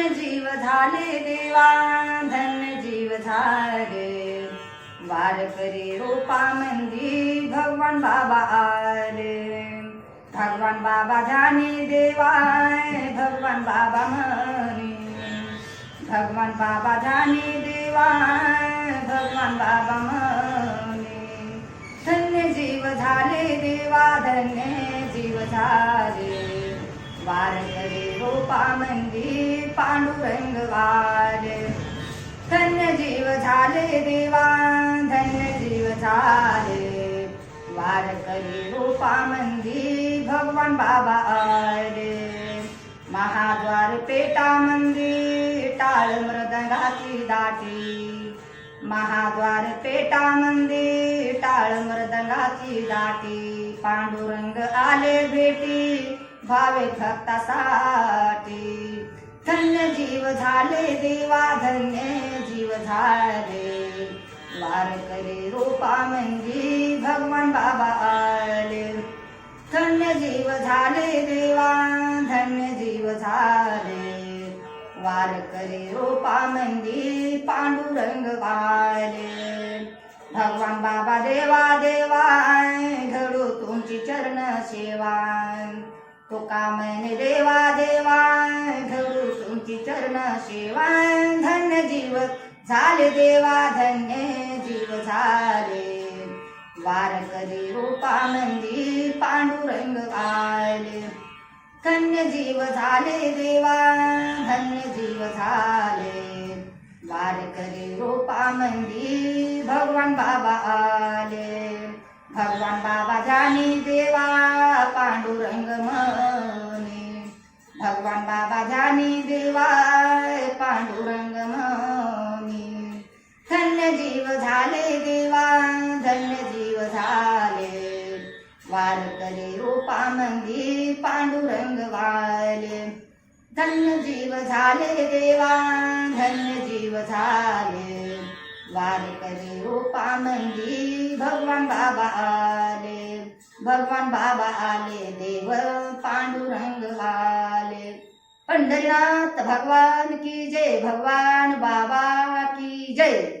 धन्य जीव झाले देवा धन्य जीव झाले. वारकरी रूपा मंदी भगवान बाबा आले. भगवान बाबा ध्यानी देवाय भगवान बाबा म्हणे भगवान बाबा ध्यानी देवाय भगवान बाबा म्हणे धन्य जीव झाले देवा धन्य जीव झाले. वारकरी रूपा मंदी पांडुरंग वार. धन्य जीव झाले देवा धन्य जीव झाले. वारकरी रूपा मंदी भगवान बाबा आरे महाद्वार पेटा मंदी टाळ मृदंगाची दाटी. महाद्वार पेटा मंदी टाळ मृदंगाची दाटी. पांडुरंग आले भेटी. भावे भक्तासाठी. धन्य जीव झाले देवा धन्य जीव झाले. वारकरी रूपा मंदी भगवान बाबा आले. धन्य जीव झाले देवा धन्य जीव झाले. वारकरी रूपा मंदी पांडुरंग वाले. भगवान बाबा देवा देवा घडू तुमची चरण सेवा. तुका म्हणे देवा देवा धरू तुमची चरण सेवा धन्य जीव झाले देवा धन्य जीव झाले. वारकरी रूपा मंदी पांडुरंग आले धन्य जीव झाले देवा धन्य जीव झाले. वारकरी रूपा मंदी भगवान बाबा आले. भगवान बाबा जानी देवा पांडुरंग म्हणे भगवान बाबा जानी देवाय पांडुरंग म्हणे धन्य जीव झाले देवा धन्य जीव झाले। वारकरी रूपा मंदी पांडुरंग वाले। धन्य जीव झाले देवा धन्य जीव झाले। वारकरी रूपा मंदी भगवान बाबा आले। भगवान बाबा आले देव पांडुरंग आले. पंढरीनाथ भगवान की जय भगवान बाबा की जय.